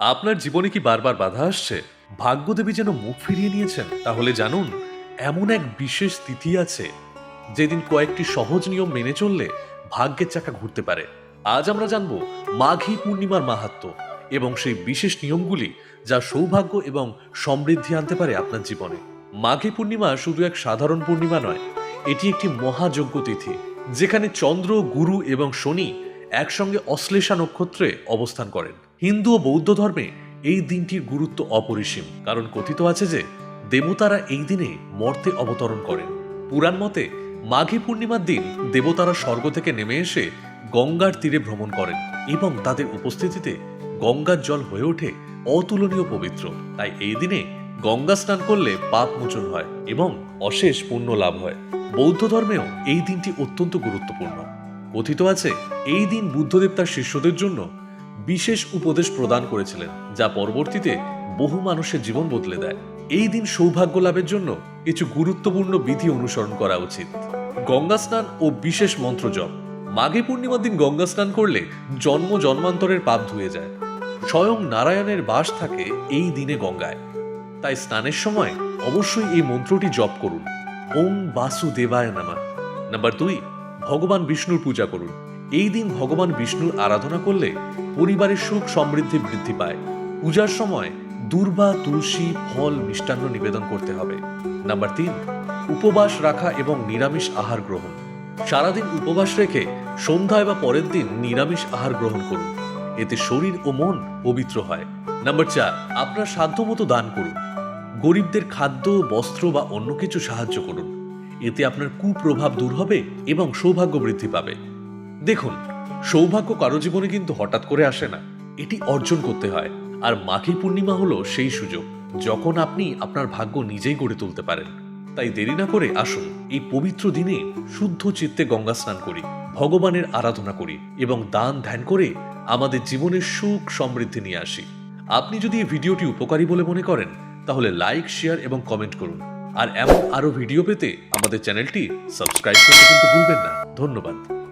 আপনার জীবনে কি বারবার বাধা আসছে? ভাগ্যদেবী যেন মুখ ফিরিয়ে নিয়েছেন। তাহলে জানুন, এমন এক বিশেষ তিথি আছে, যেদিন কয়েকটি সহজ নিয়ম মেনে চললে ভাগ্যের চাকা ঘুরতে পারে। আজ আমরা জানব মাঘী পূর্ণিমার মাহাত্ম্য এবং সেই বিশেষ নিয়মগুলি যা সৌভাগ্য এবং সমৃদ্ধি আনতে পারে আপনার জীবনে। মাঘী পূর্ণিমা শুধু এক সাধারণ পূর্ণিমা নয়, এটি একটি মহাযজ্ঞ তিথি, যেখানে চন্দ্র, গুরু এবং শনি একসঙ্গে অশ্লেষা নক্ষত্রে অবস্থান করেন। হিন্দু ও বৌদ্ধ ধর্মে এই দিনটির গুরুত্ব অপরিসীম। কারণ কথিত আছে যে, দেবতারা এই দিনে মর্তে অবতরণ করেন। পুরাণ মতে, মাঘী পূর্ণিমার দিন দেবতারা স্বর্গ থেকে নেমে এসে গঙ্গার তীরে ভ্রমণ করেন এবং তাদের উপস্থিতিতে গঙ্গার জল হয়ে ওঠে অতুলনীয় পবিত্র। তাই এই দিনে গঙ্গা স্নান করলে পাপ মোচন হয় এবং অশেষ পুণ্য লাভ হয়। বৌদ্ধ ধর্মেও এই দিনটি অত্যন্ত গুরুত্বপূর্ণ। কথিত আছে, এই দিন বুদ্ধদেব তার শিষ্যদের জন্য বিশেষ উপদেশ প্রদান করেছিলেন, যা পরবর্তীতে বহু মানুষের জীবন বদলে দেয়। এই দিন সৌভাগ্য লাভের জন্য কিছু গুরুত্বপূর্ণ বিধি অনুসরণ করা উচিত। গঙ্গা স্নান ও বিশেষ মন্ত্র জপ। মাঘী পূর্ণিমার দিন গঙ্গা স্নান করলে জন্ম জন্মান্তরের পাপ ধুয়ে যায়। স্বয়ং নারায়ণের বাস থাকে এই দিনে গঙ্গায়। তাই স্নানের সময় অবশ্যই এই মন্ত্রটি জপ করুন। ওম বাসুদেবায় নামা। নাম্বার দুই, ভগবান বিষ্ণুর পূজা করুন। এই দিন ভগবান বিষ্ণুর আরাধনা করলে পরিবারের সুখ সমৃদ্ধি বৃদ্ধি পায়। পূজার সময় দুর্বা, তুলসী, ফল মিষ্টান্ন নিবেদন করতে হবে। নাম্বার তিন, উপবাস রাখা এবং নিরামিষ আহার গ্রহণ। সারাদিন উপবাস রেখে সন্ধ্যায় বা পরের দিন নিরামিষ আহার গ্রহণ করুন। এতে শরীর ও মন পবিত্র হয়। নাম্বার চার, আপনার সাধ্যমতো দান করুন। গরিবদের খাদ্য, বস্ত্র বা অন্য কিছু সাহায্য করুন। এতে আপনার কুপ্রভাব দূর হবে এবং সৌভাগ্য বৃদ্ধি পাবে। দেখুন, সৌভাগ্য কারও জীবনে কিন্তু হঠাৎ করে আসে না। এটি অর্জন করতে হয়। আর মাঘী পূর্ণিমা হলো সেই সুযোগ, যখন আপনি আপনার ভাগ্য নিজেই গড়ে তুলতে পারেন। তাই দেরি না করে আসুন, এই পবিত্র দিনে শুদ্ধ চিত্তে গঙ্গা স্নান করি, ভগবানের আরাধনা করি এবং দান ধ্যান করে আমাদের জীবনের সুখ সমৃদ্ধি নিয়ে আসি। আপনি যদি এই ভিডিওটি উপকারী বলে মনে করেন, তাহলে লাইক, শেয়ার এবং কমেন্ট করুন। আর এমন আরও ভিডিও পেতে আমাদের চ্যানেলটি সাবস্ক্রাইব করতে কিন্তু ভুলবেন না। ধন্যবাদ।